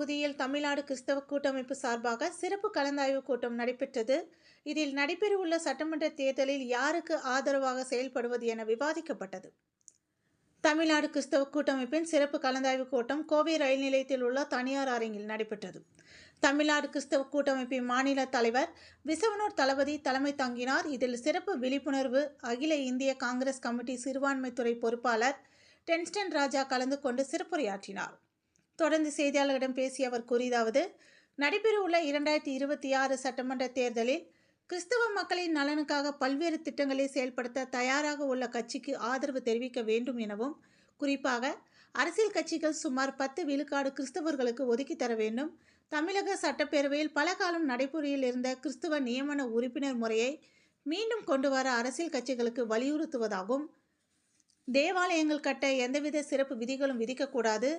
தொகுதியில் தமிழ்நாடு கிறிஸ்தவ கூட்டமைப்பு சார்பாக சிறப்பு கலந்தாய்வு கூட்டம் நடைபெற்றது. இதில் நடைபெறவுள்ள சட்டமன்ற தேர்தலில் யாருக்கு ஆதரவாக செயல்படுவது என விவாதிக்கப்பட்டது. தமிழ்நாடு கிறிஸ்தவ கூட்டமைப்பின் சிறப்பு கலந்தாய்வு கூட்டம் கோவை ரயில் நிலையத்தில் உள்ள தனியார் அரங்கில் நடைபெற்றது. தமிழ்நாடு கிறிஸ்தவ கூட்டமைப்பின் மாநில தலைவர் விசவனூர் தளபதி தலைமை தங்கினார். இதில் சிறப்பு விழிப்புணர்வு அகில இந்திய காங்கிரஸ் கமிட்டி சிறுபான்மைத்துறை பொறுப்பாளர் டென்ஸ்டன் ராஜா கலந்து கொண்டு சிறப்புரையாற்றினார். தொடர்ந்து செய்தியாளர்களிடம் பேசிய அவர் கூறியதாவது நடைபெறவுள்ள இரண்டாயிரத்தி இருபத்தி ஆறு சட்டமன்ற தேர்தலில் கிறிஸ்தவ மக்களின் நலனுக்காக பல்வேறு திட்டங்களை செயல்படுத்த தயாராக உள்ள கட்சிக்கு ஆதரவு தெரிவிக்க வேண்டும் எனவும் குறிப்பாக அரசியல் கட்சிகள் சுமார் பத்து விழுக்காடு கிறிஸ்தவர்களுக்கு ஒதுக்கி தர வேண்டும். தமிழக சட்டப்பேரவையில் பல காலம் நடைமுறையில் இருந்த கிறிஸ்தவ நியமன உறுப்பினர் முறையை மீண்டும் கொண்டு வர அரசியல் கட்சிகளுக்கு வலியுறுத்துவதாகும். தேவாலயங்கள் கட்ட எந்தவித சிறப்பு விதிகளும் விதிக்கக்கூடாது.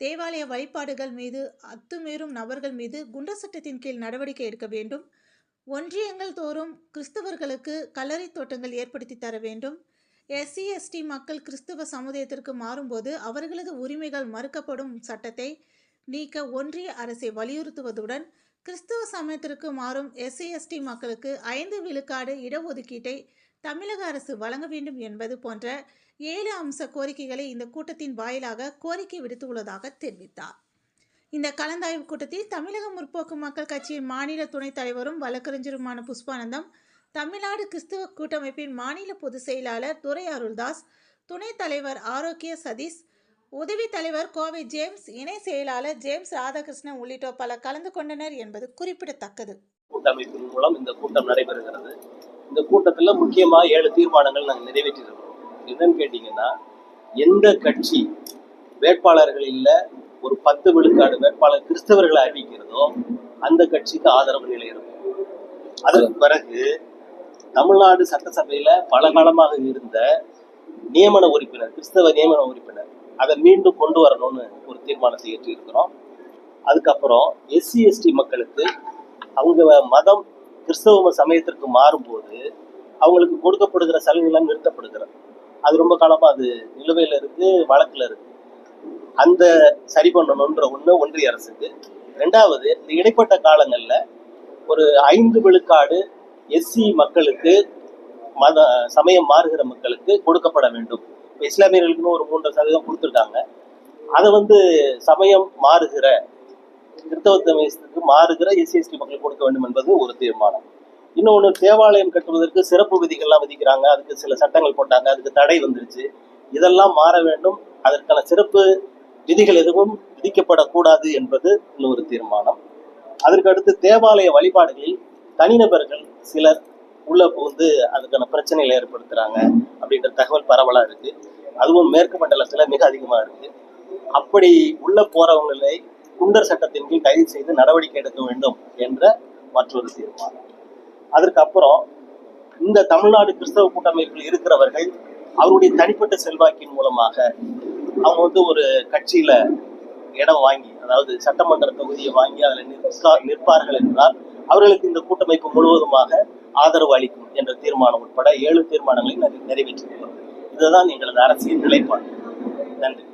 தேவாலய வழிபாடுகள் மீது அத்துமீறும் நபர்கள் மீது குண்டர் சட்டத்தின் கீழ் நடவடிக்கை எடுக்க வேண்டும். ஒன்றியங்கள் தோறும் கிறிஸ்தவர்களுக்கு கல்லறை தோட்டங்கள் ஏற்படுத்தி தர வேண்டும். எஸ்சி எஸ்டி மக்கள் கிறிஸ்தவ சமுதாயத்திற்கு மாறும்போது அவர்களது உரிமைகள் மறுக்கப்படும் சட்டத்தை நீக்க ஒன்றிய அரசை வலியுறுத்துவதுடன் கிறிஸ்தவ சமயத்திற்கு மாறும் எஸ்சி எஸ்டி மக்களுக்கு ஐந்து விழுக்காடு இடஒதுக்கீட்டை தமிழக அரசு வழங்க வேண்டும் என்பது போன்ற ஏழு அம்ச கோரிக்கைகளை இந்த கூட்டத்தின் வாயிலாக கோரிக்கை விடுத்துள்ளதாக தெரிவித்தார். இந்த கலந்தாய்வு கூட்டத்தில் தமிழக முற்போக்கு மக்கள் கட்சியின் மாநில துணைத் தலைவரும் வழக்கறிஞருமான புஷ்பானந்தம் தமிழ்நாடு கிறிஸ்துவ கூட்டமைப்பின் மாநில பொதுச் செயலாளர் துரை அருள்தாஸ் துணைத் தலைவர் ஆரோக்கிய சதீஷ் உதவி தலைவர் கோவை ஜேம்ஸ் இணை செயலாளர் ஜேம்ஸ் ராதாகிருஷ்ணன் உள்ளிட்டோர் பலர் கலந்து கொண்டனர் என்பது குறிப்பிடத்தக்கது. கூட்டமைப்பின் மூலம் இந்த கூட்டம் நடைபெறுகிறது. இந்த கூட்டத்துல முக்கியமா ஏழு தீர்மானங்கள் நாங்கள் நிறைவேற்றியிருக்கிறோம் என்னன்னு கேட்டீங்கன்னா எந்த கட்சி வேட்பாளர்கள் இல்ல ஒரு பத்து விழுக்காடு வேட்பாளர் கிறிஸ்தவர்களை அறிவிக்கிறதோ அந்த கட்சிக்கு ஆதரவு நிலை இருக்கும். அதற்கு பிறகு தமிழ்நாடு சட்டசபையில பல காலமாக இருந்த நியமன உறுப்பினர் கிறிஸ்தவ நியமன உறுப்பினர் அதை மீண்டும் கொண்டு வரணும்னு ஒரு தீர்மானத்தை ஏற்றிருக்கிறோம். அதுக்கப்புறம் எஸ்சி எஸ்டி மக்களுக்கு அவங்க மதம் கிறிஸ்தவ சமயத்திற்கு மாறும்போது அவங்களுக்கு கொடுக்கப்படுகிற சலுகைகள்லாம் நிறுத்தப்படுகிறது. அது ரொம்ப காலமா அது நிலுவையில் இருக்கு வழக்குல இருக்கு. அந்த சரி பண்ணணுன்ற ஒண்ணு ஒன்றிய அரசுக்கு. ரெண்டாவது இந்த இடைப்பட்ட காலங்கள்ல ஒரு ஐந்து விழுக்காடு எஸ்சி மக்களுக்கு மத சமயம் மாறுகிற மக்களுக்கு கொடுக்கப்பட வேண்டும். இப்ப இஸ்லாமியர்களுக்குன்னு ஒரு மூன்று சதவீதம் கொடுத்துருக்காங்க. அதை வந்து சமயம் மாறுகிற கிறிஸ்தவத்துக்கு மாறுகிற எஸ்சிஎஸ்டி மக்கள் கொடுக்க வேண்டும் என்பது ஒரு தீர்மானம். இன்னொன்று தேவாலயம் கட்டுவதற்கு சிறப்பு விதிகள்லாம் விதிக்கிறாங்க. அதுக்கு சில சட்டங்கள் போட்டாங்க. அதுக்கு தடை வந்துருச்சு. இதெல்லாம் மாற வேண்டும். அதற்கான சிறப்பு விதிகள் எதுவும் விதிக்கப்படக்கூடாது என்பது இன்னொரு தீர்மானம். அதற்கு அடுத்து தேவாலய வழிபாடுகளில் தனிநபர்கள் சிலர் உள்ள புகுந்து அதுக்கான பிரச்சனைகளை ஏற்படுத்துறாங்க அப்படின்ற தகவல் பரவலா இருக்கு. அதுவும் மேற்கு மண்டலத்துல மிக அதிகமா இருக்கு. அப்படி உள்ள போறவங்களை குண்டர் சட்டத்தின் கீழ் கைது செய்து நடவடிக்கை எடுக்க வேண்டும் என்ற மற்றொரு தீர்மானம். அதற்கு அப்புறம் இந்த தமிழ்நாடு கிறிஸ்தவ கூட்டமைப்பில் இருக்கிறவர்கள் அவருடைய தனிப்பட்ட செல்வாக்கின் மூலமாக அவங்க வந்து ஒரு கட்சியில இடம் வாங்கி அதாவது சட்டமன்ற தொகுதியை வாங்கி அதில் நிற்பார்கள் என்றால் அவர்களுக்கு இந்த கூட்டமைப்பு முழுவதுமாக ஆதரவு அளிக்கும் என்ற தீர்மானம் உட்பட ஏழு தீர்மானங்களை நிறைவேற்றியுள்ளோம் இதுதான் எங்களது அரசியல் நிலைப்பாடு. நன்றி.